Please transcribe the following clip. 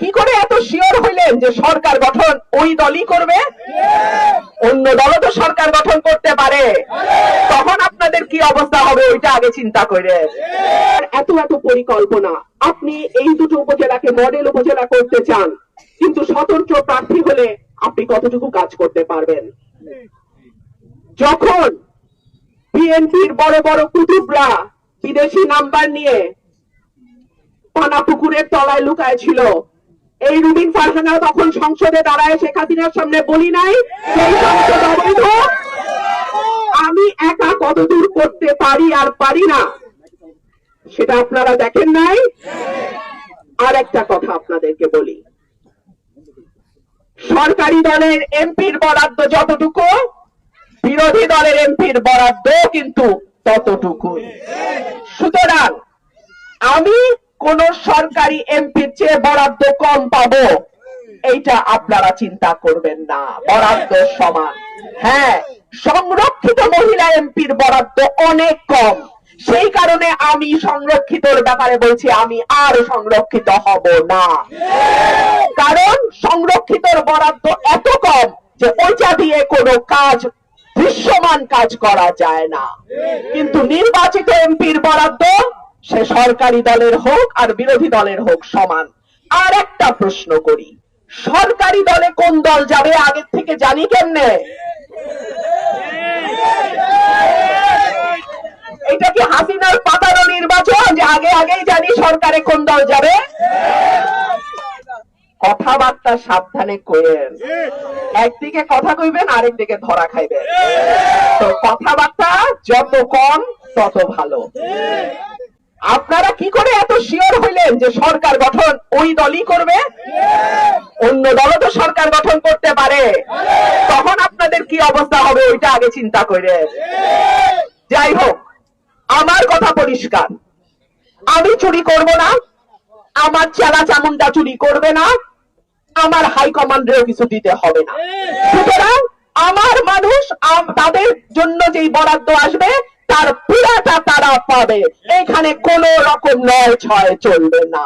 কি করে এত শিওর হইলেন যে সরকার গঠন ওই দলই করবে? অন্য দলও তো সরকার গঠন করতে পারে। তখন আপনাদের কি অবস্থা হবে ওইটা আগে চিন্তা করে এত এত পরিকল্পনা, আপনি এই দুটো উপজেলাকে মডেল উপজেলা করতে চান, কিন্তু স্বতন্ত্র প্রার্থী হলে আপনি কতটুকু কাজ করতে পারবেন? যখন বিএনপির বড় বড় কুতুবরা বিদেশি নাম্বার নিয়ে পানা পুকুরের তলায় লুকায় ছিল এই রুবিন ফারহানা তখন সংসদে দাঁড়ায় শেখ হাসিনার সামনে বলি নাই, সেই সংসদ অবৈধ। আমি একা কতদূর করতে পারি আর পারি না, সেটা আপনারা দেখেন নাই। আর একটা কথা আপনাদেরকে বলি। সরকারি দলের এমপির বরাদ্দ যতটুকু, বিরোধী দলের এমপির বরাদ্দ কিন্তু ততটুকু সুতরাং আমি কোন সরকারি এমপির চেয়ে বরাদ্দ কম পাবো। এইটা আপনারা চিন্তা করবেন না। বরাদ্দ সমান। হ্যাঁ সংরক্ষিত মহিলা এমপির বরাদ্দ অনেক কম। সেই কারণে আমি সংরক্ষিতর ব্যাপারে বলছি, আমি আর সংরক্ষিত হব না। কারণ সংরক্ষিতর বরাদ্দ এত কম যে ওইটা দিয়ে কোনো কাজ, দৃশ্যমান কাজ করা যায় না। কিন্তু নির্বাচিত এমপির বরাদ্দ সে সরকারি দলের হোক আর বিরোধী দলের হোক সমান। আর একটা প্রশ্ন করি, সরকারি দলে কোন দল যাবে আগের থেকে জানি কেমনে? এটা কি হাসিনার পাতানো নির্বাচন যে আগে আগেই জানি সরকারে কোন দল যাবে? কথাবার্তা সাবধানে কইেন একদিকে কথা কইবেন, আরেকদিকে ধরা খাইবেন। তো কথাবার্তা যত কম, তত ভালো। আপনারা কি করে এত শিওর হইলেন যে সরকার গঠন ওই দলই করবে? অন্য দলও তো সরকার গঠন করতে পারে। তখন আপনাদের কি অবস্থা হবে ওইটা আগে চিন্তা করে। যাই হোক, আমার কথা পরিষ্কার। আমি চুরি করব না, আমার চেলা চামুন্ডা চুরি করবে না, আমার হাই কমান্ডেরও কিছু দিতে হবে না। সুতরাং আমার মানুষ তাদের জন্য যেই বরাদ্দ আসবে তার পুরাটা তারা পাবে। এখানে কোন রকম নয় ছয় চলবে না।